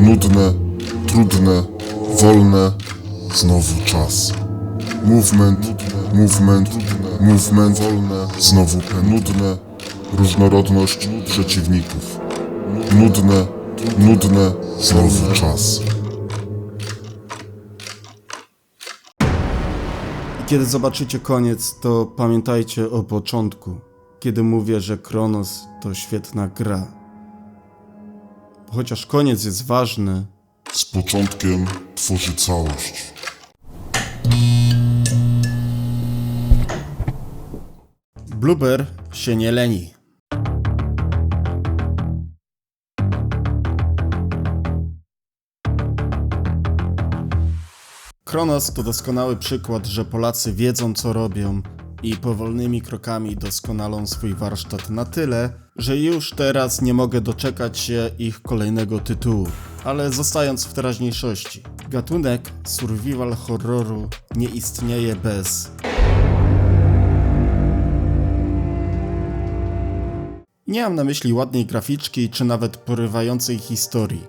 Nudne, trudne, wolne, znowu czas. Movement, movement, movement, wolne, znowu penudne, różnorodność przeciwników. Nudne, nudne, znowu czas. Kiedy zobaczycie koniec, to pamiętajcie o początku, kiedy mówię, że Kronos to świetna gra. Bo chociaż koniec jest ważny, Z początkiem tworzy całość. Blueber się nie leni. Kronos to doskonały przykład, że Polacy wiedzą co robią i powolnymi krokami doskonalą swój warsztat na tyle, że już teraz nie mogę doczekać się ich kolejnego tytułu. Ale zostając w teraźniejszości, gatunek survival horroru nie istnieje bez Nie mam na myśli ładnej graficzki czy nawet porywającej historii.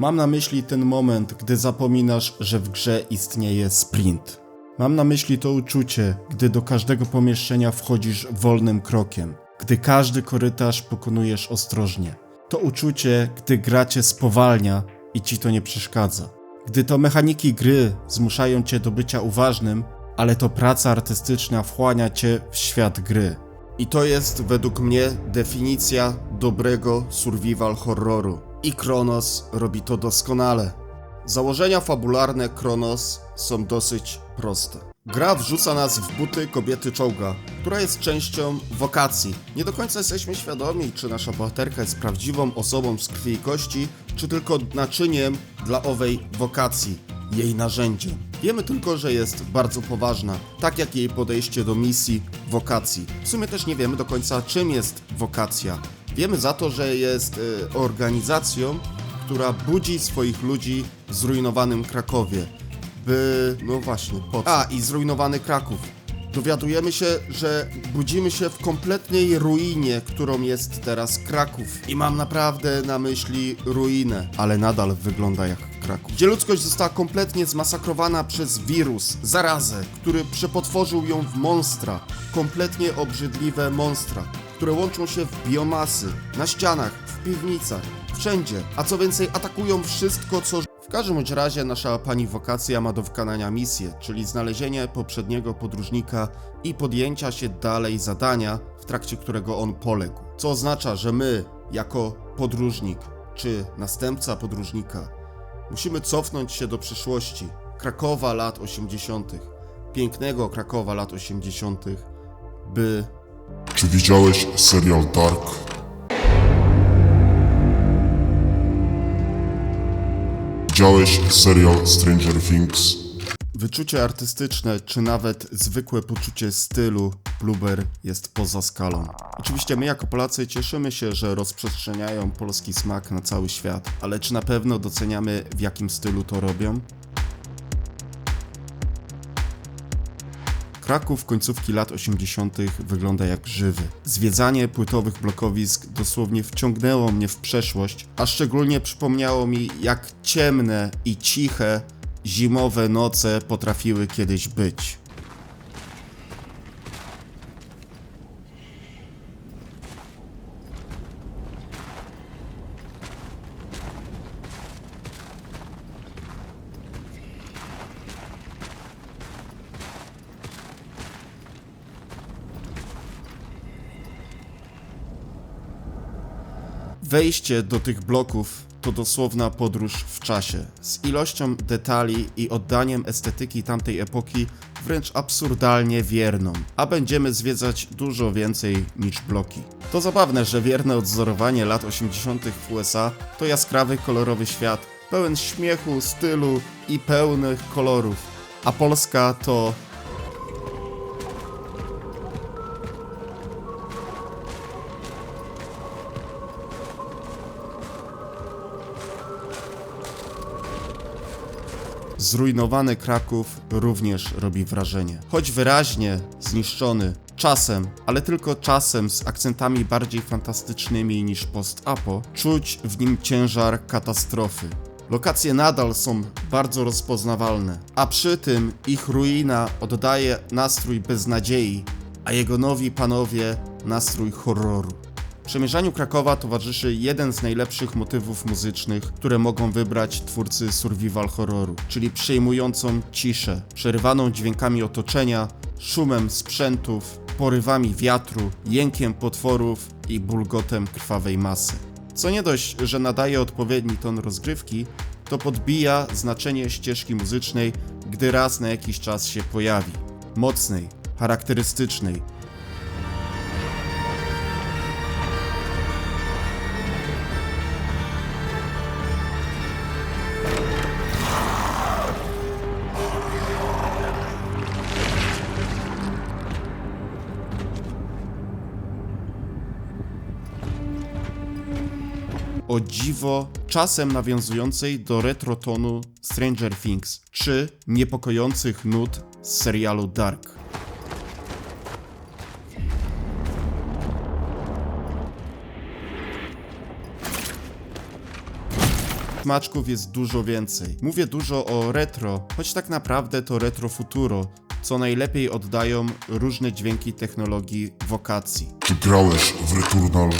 Mam na myśli ten moment, gdy zapominasz, że w grze istnieje sprint. Mam na myśli to uczucie, gdy do każdego pomieszczenia wchodzisz wolnym krokiem, gdy każdy korytarz pokonujesz ostrożnie. To uczucie, gdy gra cię spowalnia i ci to nie przeszkadza. Gdy to mechaniki gry zmuszają cię do bycia uważnym, ale to praca artystyczna wchłania cię w świat gry. I to jest według mnie definicja dobrego survival horroru. I Kronos robi to doskonale. Założenia fabularne Kronos są dosyć proste. Gra wrzuca nas w buty kobiety czołga, która jest częścią wokacji. Nie do końca jesteśmy świadomi, czy nasza bohaterka jest prawdziwą osobą z krwi i kości, czy tylko naczyniem dla owej wokacji, jej narzędziem. Wiemy tylko, że jest bardzo poważna, tak jak jej podejście do misji wokacji. W sumie też nie wiemy do końca, czym jest wokacja. Wiemy za to, że jest y, organizacją, która budzi swoich ludzi w zrujnowanym Krakowie. By. No właśnie, po co? A, i zrujnowany Kraków. Dowiadujemy się, że budzimy się w kompletnej ruinie, którą jest teraz Kraków. I mam naprawdę na myśli ruinę, ale nadal wygląda jak Kraków. Gdzie ludzkość została kompletnie zmasakrowana przez wirus, zarazę, który przepotworzył ją w monstra. Kompletnie obrzydliwe monstra, które łączą się w biomasy, na ścianach, w piwnicach, wszędzie. A co więcej, atakują wszystko, co w każdym bądź razie nasza pani wokacja ma do wykonania misję, czyli znalezienie poprzedniego podróżnika i podjęcia się dalej zadania, w trakcie którego on poległ. Co oznacza, że my, jako podróżnik, czy następca podróżnika, musimy cofnąć się do przeszłości. Krakowa lat 80., pięknego Krakowa lat 80., by Czy widziałeś serial Dark? Widziałeś serial Stranger Things? Wyczucie artystyczne, czy nawet zwykłe poczucie stylu Blueber jest poza skalą. Oczywiście my jako Polacy cieszymy się, że rozprzestrzeniają polski smak na cały świat, ale czy na pewno doceniamy w jakim stylu to robią? Kraków końcówki lat 80. wygląda jak żywy. Zwiedzanie płytowych blokowisk dosłownie wciągnęło mnie w przeszłość, a szczególnie przypomniało mi, jak ciemne i ciche zimowe noce potrafiły kiedyś być. Wejście do tych bloków to dosłowna podróż w czasie, z ilością detali i oddaniem estetyki tamtej epoki wręcz absurdalnie wierną, a będziemy zwiedzać dużo więcej niż bloki. To zabawne, że wierne odzorowanie lat 80. w USA to jaskrawy, kolorowy świat, pełen śmiechu, stylu i pełnych kolorów, a Polska to Zrujnowany Kraków również robi wrażenie. Choć wyraźnie zniszczony czasem, ale tylko czasem z akcentami bardziej fantastycznymi niż post-apo, czuć w nim ciężar katastrofy. Lokacje nadal są bardzo rozpoznawalne, a przy tym ich ruina oddaje nastrój beznadziei, a jego nowi panowie nastrój horroru. Przemierzaniu Krakowa towarzyszy jeden z najlepszych motywów muzycznych, które mogą wybrać twórcy survival horroru, czyli przejmującą ciszę, przerywaną dźwiękami otoczenia, szumem sprzętów, porywami wiatru, jękiem potworów i bulgotem krwawej masy. Co nie dość, że nadaje odpowiedni ton rozgrywki, to podbija znaczenie ścieżki muzycznej, gdy raz na jakiś czas się pojawi. Mocnej, charakterystycznej, o dziwo czasem nawiązującej do retrotonu Stranger Things czy niepokojących nut z serialu Dark. Smaczków jest dużo więcej. Mówię dużo o retro, choć tak naprawdę to retro futuro, co najlepiej oddają różne dźwięki technologii wokacji. Czy grałeś w Returnal?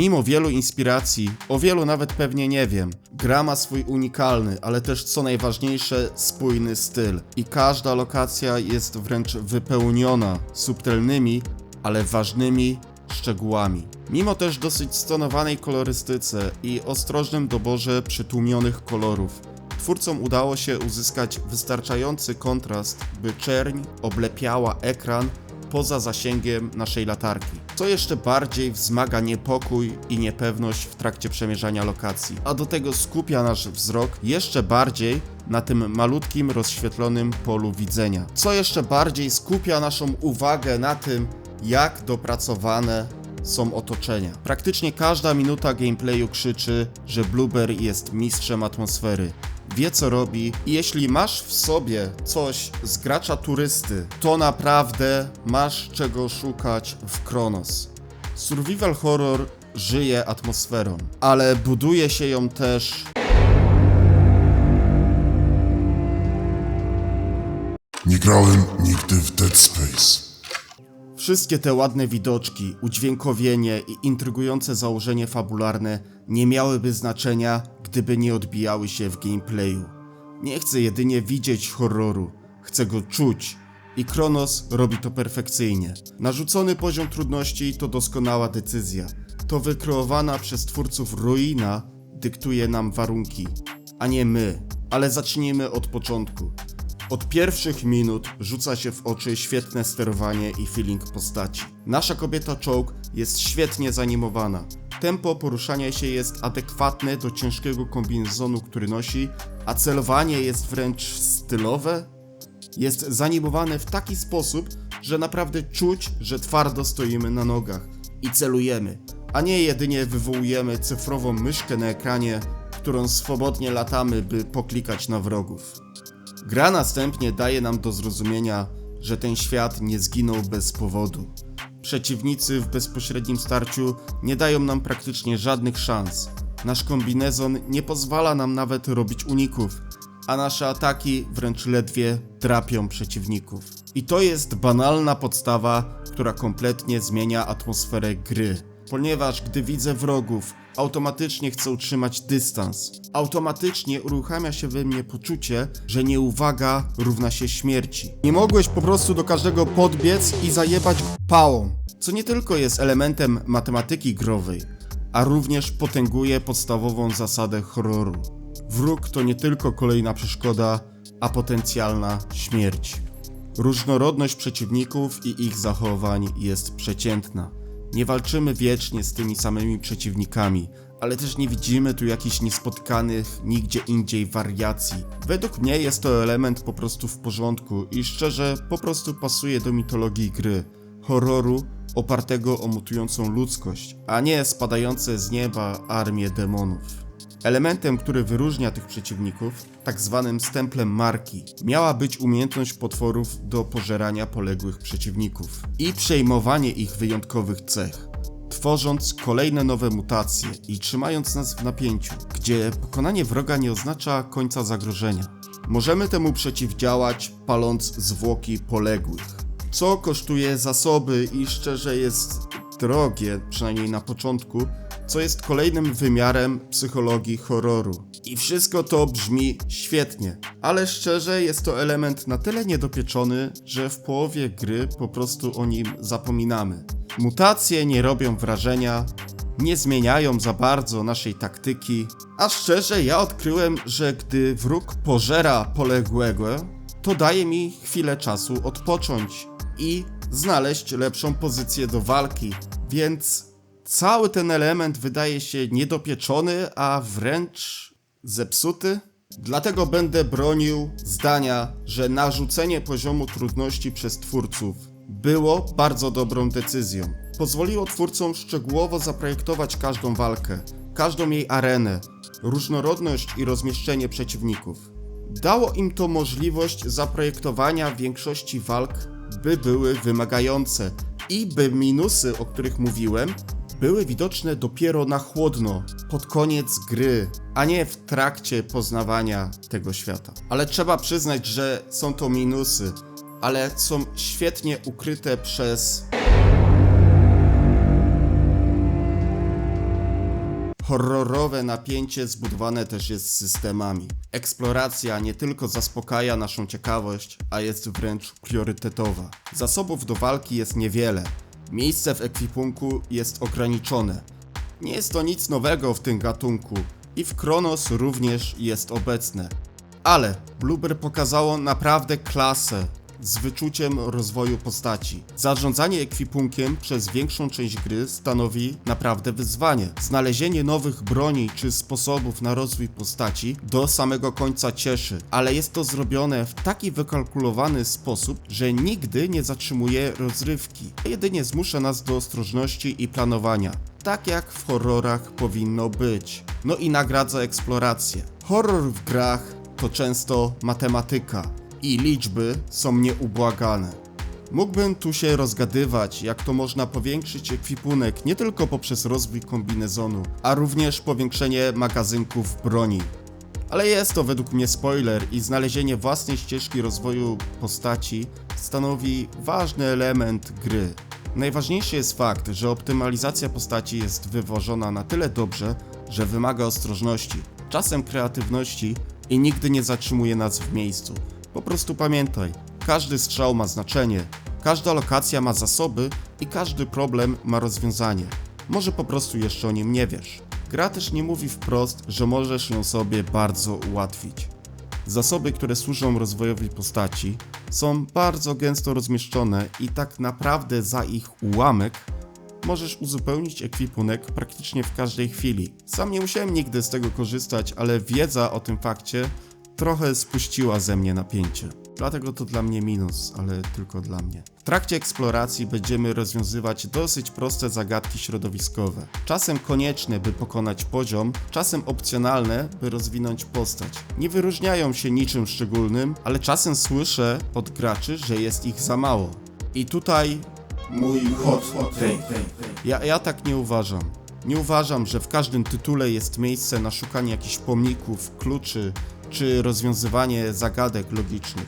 Mimo wielu inspiracji, o wielu nawet pewnie nie wiem, gra ma swój unikalny, ale też co najważniejsze, spójny styl. I każda lokacja jest wręcz wypełniona subtelnymi, ale ważnymi szczegółami. Mimo też dosyć stonowanej kolorystyce i ostrożnym doborze przytłumionych kolorów, twórcom udało się uzyskać wystarczający kontrast, by czerń oblepiała ekran poza zasięgiem naszej latarki, co jeszcze bardziej wzmaga niepokój i niepewność w trakcie przemierzania lokacji, a do tego skupia nasz wzrok jeszcze bardziej na tym malutkim, rozświetlonym polu widzenia, co jeszcze bardziej skupia naszą uwagę na tym, jak dopracowane są otoczenia. Praktycznie każda minuta gameplayu krzyczy, że Blueberry jest mistrzem atmosfery. Wie co robi i jeśli masz w sobie coś z gracza turysty, to naprawdę masz czego szukać w Kronos. Survival horror żyje atmosferą, ale buduje się ją też Nie grałem nigdy w Dead Space. Wszystkie te ładne widoczki, udźwiękowienie i intrygujące założenie fabularne nie miałyby znaczenia, gdyby nie odbijały się w gameplayu. Nie chcę jedynie widzieć horroru, chcę go czuć. I Kronos robi to perfekcyjnie. Narzucony poziom trudności to doskonała decyzja. To wykreowana przez twórców ruina dyktuje nam warunki, a nie my. Ale zacznijmy od początku. Od pierwszych minut rzuca się w oczy świetne sterowanie i feeling postaci. Nasza kobieta czołg jest świetnie zanimowana. Tempo poruszania się jest adekwatne do ciężkiego kombinezonu, który nosi, a celowanie jest wręcz stylowe. Jest zanimowane w taki sposób, że naprawdę czuć, że twardo stoimy na nogach i celujemy, a nie jedynie wywołujemy cyfrową myszkę na ekranie, którą swobodnie latamy, by poklikać na wrogów. Gra następnie daje nam do zrozumienia, że ten świat nie zginął bez powodu. Przeciwnicy w bezpośrednim starciu nie dają nam praktycznie żadnych szans. Nasz kombinezon nie pozwala nam nawet robić uników, a nasze ataki wręcz ledwie drapią przeciwników. I to jest banalna podstawa, która kompletnie zmienia atmosferę gry. Ponieważ gdy widzę wrogów, automatycznie chcę utrzymać dystans. Automatycznie uruchamia się we mnie poczucie, że nieuwaga równa się śmierci. Nie mogłeś po prostu do każdego podbiec i zajebać pałą. Co nie tylko jest elementem matematyki growej, a również potęguje podstawową zasadę horroru. Wróg to nie tylko kolejna przeszkoda, a potencjalna śmierć. Różnorodność przeciwników i ich zachowań jest przeciętna. Nie walczymy wiecznie z tymi samymi przeciwnikami, ale też nie widzimy tu jakichś niespotkanych nigdzie indziej wariacji. Według mnie jest to element po prostu w porządku i szczerze po prostu pasuje do mitologii gry, horroru opartego o mutującą ludzkość, a nie spadające z nieba armie demonów. Elementem, który wyróżnia tych przeciwników, tak zwanym stemplem marki, miała być umiejętność potworów do pożerania poległych przeciwników i przejmowanie ich wyjątkowych cech, tworząc kolejne nowe mutacje i trzymając nas w napięciu, gdzie pokonanie wroga nie oznacza końca zagrożenia. Możemy temu przeciwdziałać, paląc zwłoki poległych, co kosztuje zasoby i szczerze jest drogie, przynajmniej na początku, co jest kolejnym wymiarem psychologii horroru. I wszystko to brzmi świetnie, ale szczerze jest to element na tyle niedopieczony, że w połowie gry po prostu o nim zapominamy. Mutacje nie robią wrażenia, nie zmieniają za bardzo naszej taktyki, a szczerze ja odkryłem, że gdy wróg pożera poległego, to daje mi chwilę czasu odpocząć i znaleźć lepszą pozycję do walki, więc cały ten element wydaje się niedopieczony, a wręcz zepsuty. Dlatego będę bronił zdania, że narzucenie poziomu trudności przez twórców było bardzo dobrą decyzją. Pozwoliło twórcom szczegółowo zaprojektować każdą walkę, każdą jej arenę, różnorodność i rozmieszczenie przeciwników. Dało im to możliwość zaprojektowania większości walk, by były wymagające i by minusy, o których mówiłem, były widoczne dopiero na chłodno, pod koniec gry, a nie w trakcie poznawania tego świata. Ale trzeba przyznać, że są to minusy, ale są świetnie ukryte przez Horrorowe napięcie zbudowane też jest systemami. Eksploracja nie tylko zaspokaja naszą ciekawość, a jest wręcz priorytetowa. Zasobów do walki jest niewiele. Miejsce w ekwipunku jest ograniczone. Nie jest to nic nowego w tym gatunku i w Kronos również jest obecne. Ale Blueber pokazało naprawdę klasę z wyczuciem rozwoju postaci. Zarządzanie ekwipunkiem przez większą część gry stanowi naprawdę wyzwanie. Znalezienie nowych broni czy sposobów na rozwój postaci do samego końca cieszy, ale jest to zrobione w taki wykalkulowany sposób, że nigdy nie zatrzymuje rozrywki, jedynie zmusza nas do ostrożności i planowania. Tak jak w horrorach powinno być. No i nagradza eksplorację. Horror w grach to często matematyka i liczby są nieubłagane. Mógłbym tu się rozgadywać, jak to można powiększyć ekwipunek nie tylko poprzez rozwój kombinezonu, a również powiększenie magazynków broni. Ale jest to według mnie spoiler i znalezienie własnej ścieżki rozwoju postaci stanowi ważny element gry. Najważniejszy jest fakt, że optymalizacja postaci jest wywożona na tyle dobrze, że wymaga ostrożności, czasem kreatywności i nigdy nie zatrzymuje nas w miejscu. Po prostu pamiętaj, każdy strzał ma znaczenie, każda lokacja ma zasoby i każdy problem ma rozwiązanie. Może po prostu jeszcze o nim nie wiesz. Gra też nie mówi wprost, że możesz ją sobie bardzo ułatwić. Zasoby, które służą rozwojowi postaci, są bardzo gęsto rozmieszczone i tak naprawdę za ich ułamek możesz uzupełnić ekwipunek praktycznie w każdej chwili. Sam nie musiałem nigdy z tego korzystać, ale wiedza o tym fakcie trochę spuściła ze mnie napięcie. Dlatego to dla mnie minus, ale tylko dla mnie. W trakcie eksploracji będziemy rozwiązywać dosyć proste zagadki środowiskowe. Czasem konieczne, by pokonać poziom, czasem opcjonalne, by rozwinąć postać. Nie wyróżniają się niczym szczególnym, ale czasem słyszę od graczy, że jest ich za mało. I tutaj mój hot take. Ja, ja tak nie uważam. Nie uważam, że w każdym tytule jest miejsce na szukanie jakichś pomników, kluczy czy rozwiązywanie zagadek logicznych.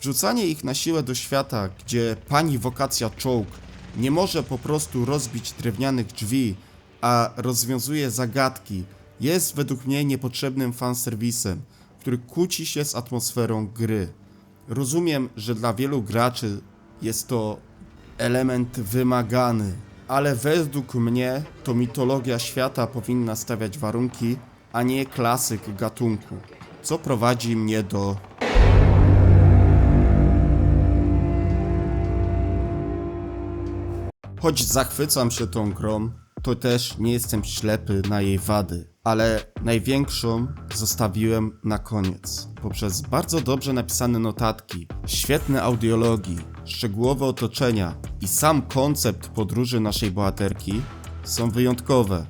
Wrzucanie ich na siłę do świata, gdzie pani wokacja czołg nie może po prostu rozbić drewnianych drzwi, a rozwiązuje zagadki, jest według mnie niepotrzebnym fanserwisem, który kłóci się z atmosferą gry. Rozumiem, że dla wielu graczy jest to element wymagany, ale według mnie to mitologia świata powinna stawiać warunki, a nie klasyk gatunku, co prowadzi mnie do Choć zachwycam się tą grą, to też nie jestem ślepy na jej wady. ale największą zostawiłem na koniec. Poprzez bardzo dobrze napisane notatki, świetne audiologii, szczegółowe otoczenia i sam koncept podróży naszej bohaterki są wyjątkowe.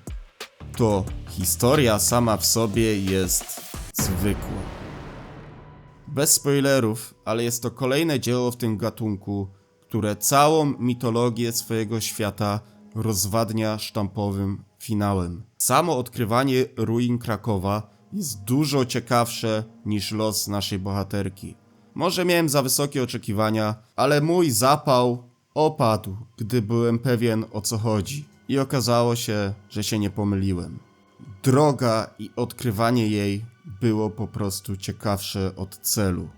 To historia sama w sobie jest zwykła. Bez spoilerów, ale jest to kolejne dzieło w tym gatunku, które całą mitologię swojego świata rozwadnia sztampowym finałem. Samo odkrywanie ruin Krakowa jest dużo ciekawsze niż los naszej bohaterki. Może miałem za wysokie oczekiwania, ale mój zapał opadł, gdy byłem pewien o co chodzi. I okazało się, że się nie pomyliłem. Droga i odkrywanie jej było po prostu ciekawsze od celu.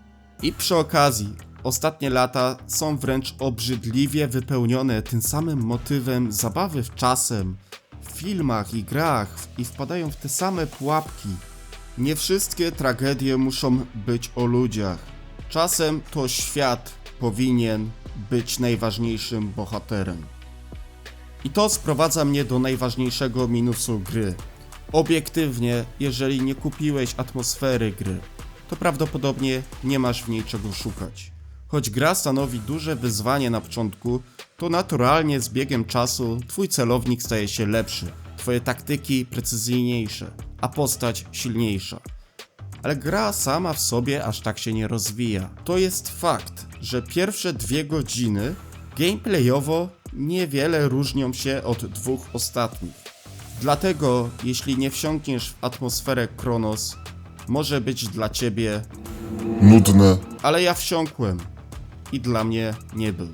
I przy okazji, ostatnie lata są wręcz obrzydliwie wypełnione tym samym motywem zabawy w czasem, w filmach i grach i wpadają w te same pułapki. Nie wszystkie tragedie muszą być o ludziach. Czasem to świat powinien być najważniejszym bohaterem. I to sprowadza mnie do najważniejszego minusu gry. Obiektywnie, jeżeli nie kupiłeś atmosfery gry, to prawdopodobnie nie masz w niej czego szukać. Choć gra stanowi duże wyzwanie na początku, to naturalnie z biegiem czasu twój celownik staje się lepszy, twoje taktyki precyzyjniejsze, a postać silniejsza. Ale gra sama w sobie aż tak się nie rozwija. To jest fakt, że pierwsze dwie godziny gameplayowo niewiele różnią się od dwóch ostatnich. Dlatego, jeśli nie wsiąkniesz w atmosferę Kronos, może być dla ciebie, Nudne, ale ja wsiąkłem i dla mnie nie był.